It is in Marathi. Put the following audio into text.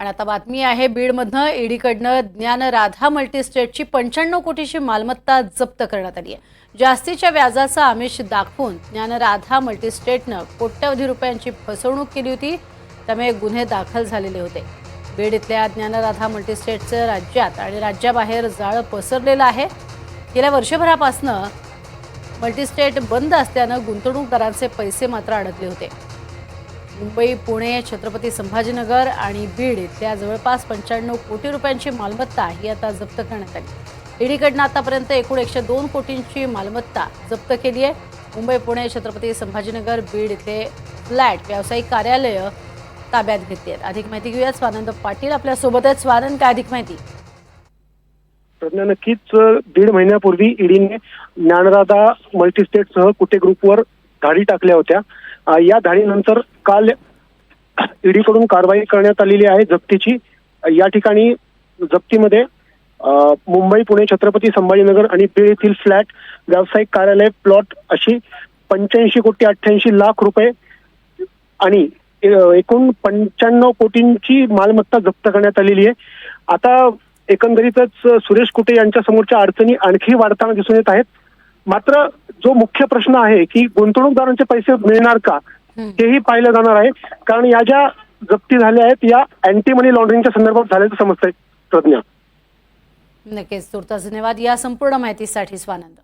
आणि आता बातमी आहे बीडमधनं ईडीकडनं ज्ञानराधा मल्टीस्टेटची पंच्याण्णव कोटीची मालमत्ता जप्त करण्यात आली आहे. जास्तीच्या व्याजाचं आमिष दाखवून ज्ञानराधा मल्टीस्टेटनं कोट्यवधी रुपयांची फसवणूक केली होती त्यामुळे गुन्हे दाखल झालेले होते. बीड इथल्या ज्ञानराधा मल्टीस्टेटचं राज्यात आणि राज्याबाहेर जाळं पसरलेलं आहे. गेल्या वर्षभरापासनं मल्टीस्टेट बंद असल्यानं गुंतवणूकदारांचे पैसे मात्र अडकले होते. मुंबई पुणे छत्रपती संभाजीनगर आणि बीड इथल्या जवळपास पंच्याण्णव कोटी रुपयांची मालमत्ता ही आता जप्त करण्यात आली. ईडीकडनं आतापर्यंत एकूण एकशे दोन कोटींची मालमत्ता जप्त केली आहे. मुंबई पुणे छत्रपती संभाजीनगर बीड इथले फ्लॅट व्यावसायिक कार्यालयं ताब्यात घेतली आहेत. अधिक माहिती घेऊया स्वानंद पाटील आपल्यासोबत आहेत स्वानंद काय अधिक माहिती? प्रज्ञा नक्कीच दीड महिन्यापूर्वी ईडीने ज्ञानदादा मल्टीस्टेटसह कुटे ग्रुपवर धाडी टाकल्या होत्या. या धाडीनंतर काल ईडीकडून कारवाई करण्यात आलेली आहे जप्तीची. या ठिकाणी जप्तीमध्ये मुंबई पुणे छत्रपती संभाजीनगर आणि बीड येथील फ्लॅट व्यावसायिक कार्यालय प्लॉट अशी पंच्याऐंशी कोटी अठ्ठ्याऐंशी लाख रुपये आणि एकूण पंच्याण्णव कोटींची मालमत्ता जप्त करण्यात आलेली आहे. आता एकंदरीतच सुरेश कुटे यांच्या समोरच्या अडचणी आणखी वाढताना दिसून येत आहेत. मात्र जो मुख्य प्रश्न आहे की गुंतवणूकदारांचे पैसे मिळणार का. तेही पाहिलं जाणार आहे. कारण या ज्या जप्ती झाल्या आहेत या अँटी मनी लॉन्ड्रिंगच्या संदर्भात झाल्याचं समजतंय प्रज्ञा नक्कीच तुर्तास धन्यवाद. या संपूर्ण माहितीसाठी स्वानंद.